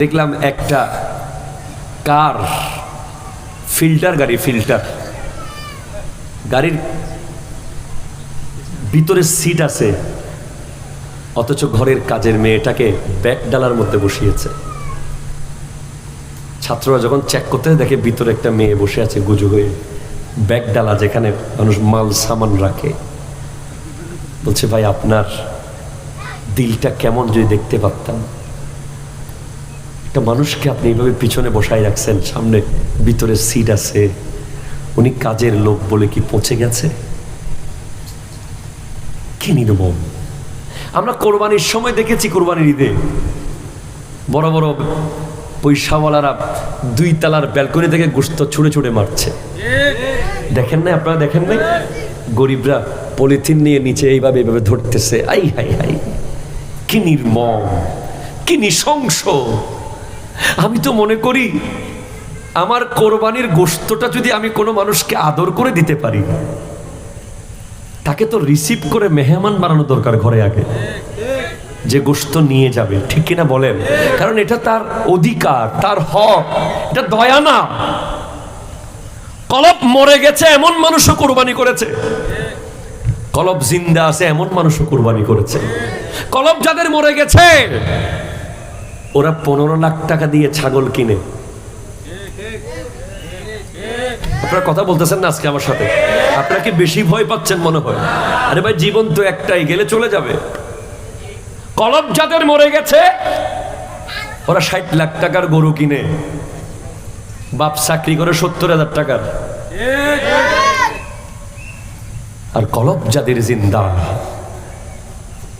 দেখলাম একটা কার, ফিল্টার গাড়ি, ফিল্টার। গাড়ির ভিতরে সিট আছে, অথচ ঘরের কাজের মেয়েটাকে ব্যাগ ডালার মধ্যে বসিয়েছে। ছাত্ররা যখন চেক করতে দেখে ভিতরে একটা মেয়ে বসে আছে গুজু হয়ে। ব্যাগ ডালা যেখানে মানুষ মাল, সামান রাখে। বলছে, ভাই, আপনার দিলটা কেমন যদি দেখতে পারতাম? একটা মানুষকে আপনি এইভাবে পিছনে বসায় রাখছেন, সামনে ভিতরে সিট আছে, উনি কাজের লোক বলে কি পৌঁছে গেছে? কি নির্মম আমরা কোরবানির সময় দেখেছি কোরবানির ঈদে। বড় বড় পয়সাওয়ালারা দুই তালার ব্যালকনি থেকে গোস্ত ছুঁড়ে ছুঁড়ে মারছে। দেখেন না আপনারা দেখেন না গরিবরা পলিথিন নিয়ে নিচে এইভাবে এইভাবে ধরতেছে। আই হাই হাই, কি নির্মম, কি নৃশংস। আমি তো মনে করি আমার কোরবানির গোস্তটা যদি আমি কোনো মানুষকে আদর করে দিতে পারি, তাকে তো রিসিভ করে মেহমান বানানো দরকার ঘরে আগে। যে গোস্ত নিয়ে যাবে, ঠিক কিনা বলেন? কারণ এটা তার অধিকার, তার হক, এটা দয়া না। কলব মরে গেছে, এমন মানুষও কোরবানি করেছে। কলব জিন্দা আছে, এমন মানুষও কোরবানি করেছে। কলব যাদের মরে গেছে ওরা পনেরো লাখ টাকা দিয়ে ছাগল কিনে। আপনারা কথা বলতেছেন না আজকে আমার সাথে? আপনারা কি বেশি ভয় পাচ্ছেন মনে হয়? আরে ভাই, জীবন তো একটাই, গেলে চলে যাবে। কলব যাদের মরে গেছে, ওরা ষাট লাখ টাকার গরু কিনে। বাপ চাকরি করে সত্তর হাজার টাকার। আর কলব যাদের জিন্দা,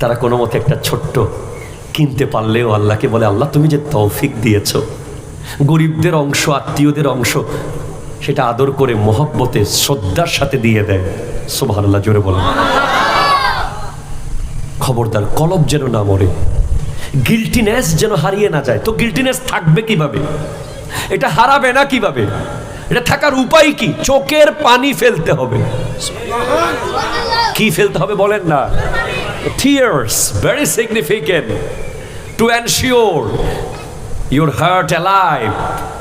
তারা কোনো মতে একটা ছোট্ট কিনতে পারলেও আল্লাহকে বলে, আল্লাহ, তুমি যে তৌফিক দিয়েছ, গরিবদের অংশ, আত্মীয়দের অংশ, সেটা আদর করে মহব্বতে, শ্রদ্ধার সাথে দিয়ে দেয়। সোভান আল্লাহ জোরে বলেন। খবরদার, কলব যেন না মরে গিল্টিনেস যেন হারিয়ে না যায়। তো গিল্টিনেস থাকবে কীভাবে? এটা হারাবে না কীভাবে? এটা থাকার উপায় কি? চোখের পানি ফেলতে হবে। কি ফেলতে হবে বলেন না? Tears very significant to ensure your heart alive